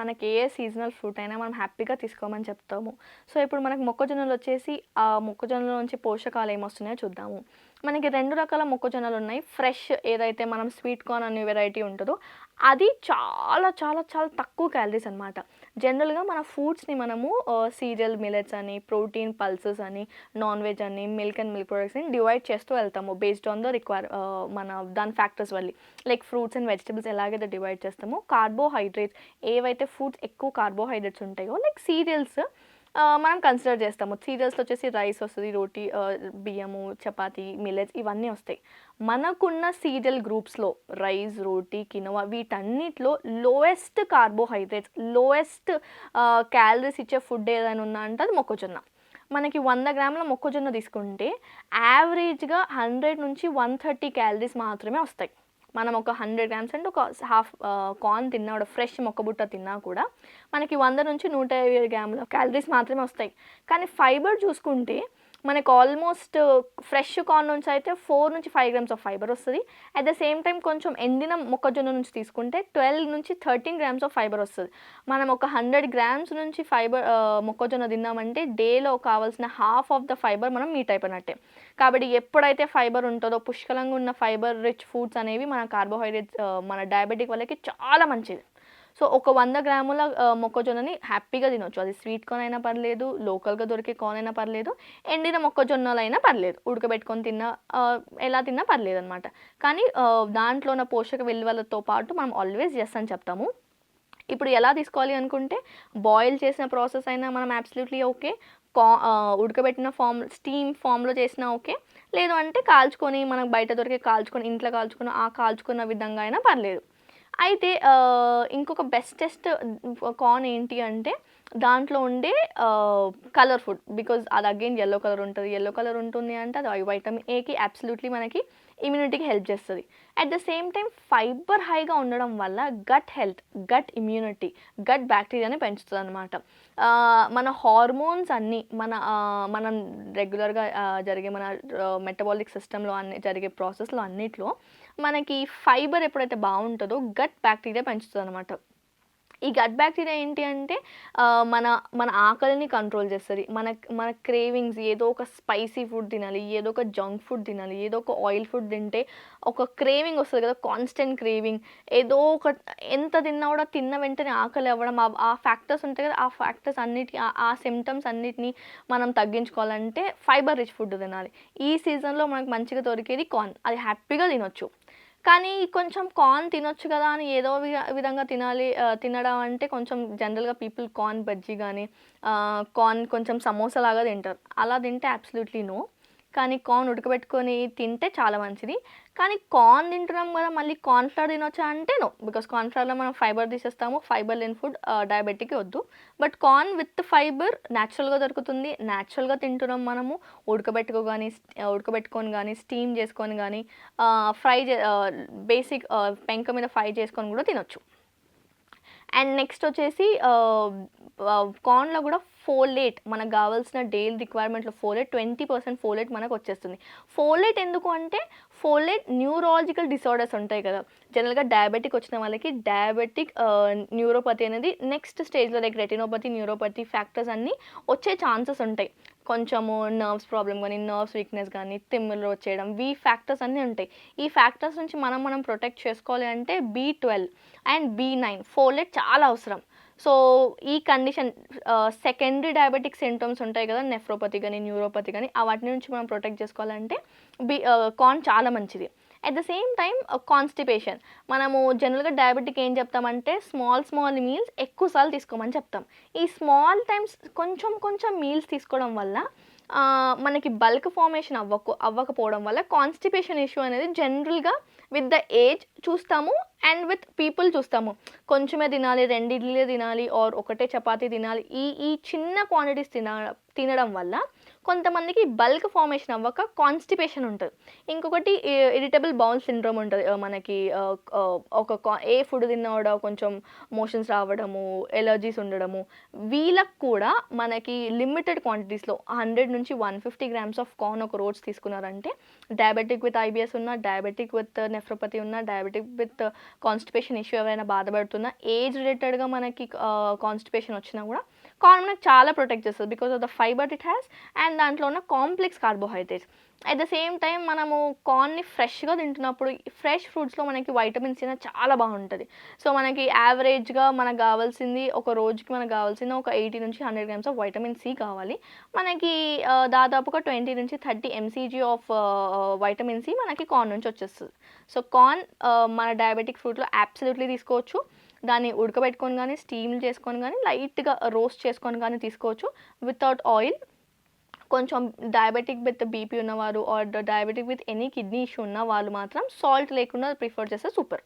మనకి ఏ seasonal fruit అయినా మనం హ్యాపీగా తీసుకోమని చెప్తాము. సో ఇప్పుడు మనకు మొక్కజొన్నలు వచ్చేసి ఆ మొక్కజొన్నల నుంచి పోషకాలు ఏమొస్తున్నాయో చూద్దాము. మనకి రెండు రకాల మొక్కజొన్నలు ఉన్నాయి. ఫ్రెష్ ఏదైతే మనం స్వీట్ కార్న్ అనే వెరైటీ ఉంటుందో అది చాలా చాలా చాలా తక్కువ క్యాలరీస్ అనమాట జనరల్గా మన ఫుడ్స్ని మనము సీరియల్ మిలెట్స్ అని ప్రోటీన్ పల్సెస్ అని నాన్ వెజ్ అని మిల్క్ అండ్ మిల్క్ ప్రొడక్ట్స్ని డివైడ్ చేస్తూ వెళ్తాము బేస్డ్ ఆన్ ద రిక్వైర్ మన దాని ఫ్యాక్టర్స్ వల్ల. లైక్ ఫ్రూట్స్ అండ్ వెజిటబుల్స్ ఎలాగైతే డివైడ్ చేస్తామో కార్బోహైడ్రేట్స్ ఏవైతే ఫుడ్స్ ఎక్కువ కార్బోహైడ్రేట్స్ ఉంటాయో లైక్ సీరియల్స్ మనం కన్సిడర్ చేస్తాము. సీరియల్స్లో వచ్చేసి రైస్ వస్తుంది రోటీ బియ్యము చపాతి మిల్లెట్స్ ఇవన్నీ వస్తాయి. మనకున్న సీరియల్ గ్రూప్స్లో రైస్ రోటీ కినోవా వీటన్నిటిలో లోయెస్ట్ కార్బోహైడ్రేట్స్ లోయెస్ట్ క్యాలరీస్ ఇచ్చే ఫుడ్ ఏదైనా ఉందా అంటే అది మొక్కజొన్న. మనకి వంద గ్రాముల మొక్కజొన్న తీసుకుంటే యావరేజ్గా హండ్రెడ్ నుంచి వన్ థర్టీ క్యాలరీస్ మాత్రమే వస్తాయి. మనం ఒక హండ్రెడ్ గ్రామ్స్ అంటే ఒక హాఫ్ కార్న్ తిన్నా కూడా ఫ్రెష్ మొక్కబుట్ట తిన్నా కూడా మనకి వంద నుంచి నూట ఇరవై గ్రాముల క్యాలరీస్ మాత్రమే వస్తాయి. కానీ ఫైబర్ చూసుకుంటే మనకు ఆల్మోస్ట్ ఫ్రెష్ కార్న్ నుంచి అయితే ఫోర్ నుంచి ఫైవ్ గ్రామ్స్ ఆఫ్ ఫైబర్ వస్తుంది. అట్ ద సేమ్ టైం కొంచెం ఎండిన మొక్కజొన్న నుంచి తీసుకుంటే ట్వెల్వ్ నుంచి థర్టీన్ గ్రామ్స్ ఆఫ్ ఫైబర్ వస్తుంది. మనం ఒక హండ్రెడ్ గ్రామ్స్ నుంచి ఫైబర్ uh, మొక్కజొన్న తిన్నామంటే డేలో కావాల్సిన హాఫ్ ఆఫ్ ద ఫైబర్ మనం మీట్ అయిపోయినట్టే. కాబట్టి ఎప్పుడైతే ఫైబర్ ఉంటుందో పుష్కలంగా ఉన్న ఫైబర్ రిచ్ ఫుడ్స్ అనేవి మన కార్బోహైడ్రేట్స్ uh, మన డయాబెటిక్ వాళ్ళకి చాలా మంచిది. సో ఒక వంద గ్రాముల మొక్కజొన్నని హ్యాపీగా తినొచ్చు. అది స్వీట్ కార్న్ అయినా పర్లేదు లోకల్గా దొరికే కార్న్ అయినా పర్లేదు ఎండిన మొక్కజొన్నలు అయినా పర్లేదు. ఉడకబెట్టుకొని తిన్నా ఎలా తిన్నా పర్లేదు అనమాట కానీ దాంట్లో ఉన్న పోషక విలువలతో పాటు మనం ఆల్వేస్ ఎస్ అని చెప్తాము. ఇప్పుడు ఎలా తీసుకోవాలి అనుకుంటే బాయిల్ చేసిన ప్రాసెస్ అయినా మనం అబ్సల్యూట్లీ ఓకే. కా ఉడకబెట్టిన ఫామ్ స్టీమ్ ఫామ్లో చేసినా ఓకే. లేదు అంటే కాల్చుకొని మనకు బయట దొరికే కాల్చుకొని ఇంట్లో కాల్చుకున్న ఆ కాల్చుకున్న విధంగా అయినా పర్లేదు. అయితే ఇంకొక బెస్టెస్ట్ కాన్ ఏంటి అంటే దాంట్లో ఉండే కలర్ ఫుడ్ బికాజ్ అది అగైన్ ఎల్లో కలర్ ఉంటుంది. ఎల్లో కలర్ ఉంటుంది అంటే అది వైటమిన్ ఏకి అబ్సల్యూట్లీ మనకి ఇమ్యూనిటీకి హెల్ప్ చేస్తుంది. At the same time fibre హైగా ఉండడం వల్ల gut health gut immunity gut బ్యాక్టీరియాని పెంచుతుంది అనమాట మన హార్మోన్స్ అన్నీ మన మనం రెగ్యులర్గా జరిగే మన మెటబాలిక్ సిస్టంలో అన్ని జరిగే ప్రాసెస్లో అన్నిట్లో మనకి ఫైబర్ ఎప్పుడైతే బాగుంటుందో గట్ బ్యాక్టీరియా పెంచుతుంది అనమాట ఈ గట్ బ్యాక్టీరియా ఏంటి అంటే మన మన ఆకలిని కంట్రోల్ చేస్తుంది. మన మన క్రేవింగ్స్ ఏదో ఒక స్పైసీ ఫుడ్ తినాలి ఏదో ఒక జంక్ ఫుడ్ తినాలి ఏదో ఒక ఆయిల్ ఫుడ్ తింటే ఒక క్రేవింగ్ వస్తుంది కదా కాన్స్టెంట్ క్రేవింగ్ ఏదో ఒక ఎంత తిన్నా కూడా తిన్న వెంటనే ఆకలి అవ్వడం ఆ- ఫ్యాక్టర్స్ ఉంటాయి కదా ఆ ఫ్యాక్టర్స్ అన్నిటి ఆ- ఆ సిమ్టమ్స్ అన్నిటిని మనం తగ్గించుకోవాలంటే ఫైబర్ రిచ్ ఫుడ్ తినాలి. ఈ సీజన్లో మనకు మంచిగా దొరికేది కార్న్ అది హ్యాపీగా తినొచ్చు. కానీ కొంచెం కార్న్ తినొచ్చు కదా అని ఏదో విధంగా తినాలి తినడం అంటే కొంచెం జనరల్గా పీపుల్ కార్న్ బజ్జీ కానీ కార్న్ కొంచెం సమోసా లాగా తింటారు. అలా తింటే అబ్సల్యూట్లీ నో కానీ కార్న్ ఉడకబెట్టుకొని తింటే చాలా మంచిది. కానీ కార్న్ తింటున్నాం కదా మళ్ళీ కార్న్ఫ్లవర్ తినొచ్చా అంటే నో బికాస్ కార్న్ఫ్లవర్లో మనం ఫైబర్ తీసేస్తాము. ఫైబర్ లేని ఫుడ్ డయాబెటిక్ వద్దు. బట్ కార్న్ విత్ ఫైబర్ న్యాచురల్గా దొరుకుతుంది. న్యాచురల్గా తింటున్నాం మనము. ఉడకబెట్టుకో కానీ ఉడకబెట్టుకొని కానీ స్టీమ్ చేసుకొని కానీ ఫ్రై బేసిక్ పెంక మీద ఫ్రై చేసుకొని కూడా తినొచ్చు. అండ్ నెక్స్ట్ వచ్చేసి కార్న్లో కూడా ఫోలేట్ మనకు కావాల్సిన డైలీ రిక్వైర్మెంట్లో ఫోలేట్ ట్వంటీ పర్సెంట్ ఫోలేట్ మనకు వచ్చేస్తుంది. ఫోలేట్ ఎందుకు అంటే ఫోలేట్ న్యూరాలజికల్ డిసార్డర్స్ ఉంటాయి కదా. జనరల్గా డయాబెటిక్ వచ్చిన వాళ్ళకి డయాబెటిక్ న్యూరోపతి అనేది నెక్స్ట్ స్టేజ్లో లైక్ రెటినోపతి న్యూరోపతి ఫ్యాక్టర్స్ అన్నీ వచ్చే ఛాన్సెస్ ఉంటాయి. కొంచెము నర్వ్స్ ప్రాబ్లం కానీ నర్వ్స్ వీక్నెస్ కానీ తిమ్మిళ్ళు వచ్చేయడం వీ ఫ్యాక్టర్స్ అన్నీ ఉంటాయి. ఈ ఫ్యాక్టర్స్ నుంచి మనం మనం ప్రొటెక్ట్ చేసుకోవాలి అంటే B twelve and B nine folate చాలా అవసరం. సో ఈ కండిషన్ సెకండరీ డయాబెటిక్ సింటమ్స్ ఉంటాయి కదా నెఫ్రోపతి కానీ న్యూరోపతి కానీ ఆ వాటి నుంచి మనం ప్రొటెక్ట్ చేసుకోవాలంటే బి కార్న్ చాలా మంచిది. At the same time constipation మనము జనరల్గా డయాబెటిక్ ఏం చెప్తామంటే స్మాల్ స్మాల్ మీల్స్ ఎక్కువసార్లు తీసుకోమని చెప్తాం. ఈ స్మాల్ టైమ్స్ కొంచెం కొంచెం మీల్స్ తీసుకోవడం వల్ల మనకి బల్క్ ఫార్మేషన్ అవ్వకు అవ్వకపోవడం వల్ల కాన్స్టిపేషన్ ఇష్యూ అనేది జనరల్గా విత్ ద ఏజ్ చూస్తాము అండ్ విత్ పీపుల్ చూస్తాము. కొంచెమే తినాలి రెండు ఇడ్లీలే తినాలి ఆర్ ఒకటే చపాతీ తినాలి. ఈ ఈ చిన్న క్వాంటిటీస్ తిన తినడం వల్ల కొంతమందికి బల్క్ ఫార్మేషన్ అవ్వక కాన్స్టిపేషన్ ఉంటుంది. ఇంకొకటి ఇరిటబుల్ బౌల్ సిండ్రోమ్ ఉంటుంది. మనకి ఒక కా- ఏ ఫుడ్ తిన్నా కూడా కొంచెం మోషన్స్ రావడము ఎలర్జీస్ ఉండడము వీళ్ళకు కూడా మనకి లిమిటెడ్ క్వాంటిటీస్లో హండ్రెడ్ నుంచి one fifty grams of corn ఒక రోజు తీసుకున్నారంటే డయాబెటిక్ విత్ ఐబిఎస్ ఉన్న డయాబెటిక్ విత్ నెఫ్రోపతి ఉన్న డయాబెటిక్ విత్ కాన్స్టిపేషన్ ఇష్యూ ఎవరైనా బాధపడుతున్నా ఏజ్ రిలేటెడ్గా మనకి కాన్స్టిపేషన్ వచ్చినా కూడా కార్న్ మనకు చాలా ప్రొటెక్ట్ చేస్తుంది because of the fibre it has and దాంట్లో ఉన్న complex carbohydrates. At the same time మనము కార్న్ని ఫ్రెష్గా తింటున్నప్పుడు ఫ్రెష్ ఫ్రూట్స్లో మనకి వైటమిన్స్ సి అనేది చాలా బాగుంటుంది. సో మనకి యావరేజ్గా మనకు కావాల్సింది ఒక రోజుకి మనకు కావాల్సింది ఒక ఎయిటీ నుంచి hundred grams of vitamin C కావాలి. మనకి దాదాపుగా ట్వంటీ నుంచి thirty MCG of vitamin C మనకి కార్న్ నుంచి వచ్చేస్తుంది. సో కార్న్ మన డయాబెటిక్ ఫ్రూట్లో అబ్సల్యూట్లీ తీసుకోవచ్చు. దాన్ని ఉడకబెట్టుకొని కానీ స్టీమ్ చేసుకొని కానీ లైట్గా రోస్ట్ చేసుకొని కానీ తీసుకోవచ్చు. Without oil. కొంచెం డయాబెటిక్ విత్ బీపీ ఉన్నవారు or diabetic with any kidney issue ఉన్న వాళ్ళు మాత్రం సాల్ట్ లేకుండా ప్రిఫర్ చేస్తే సూపర్.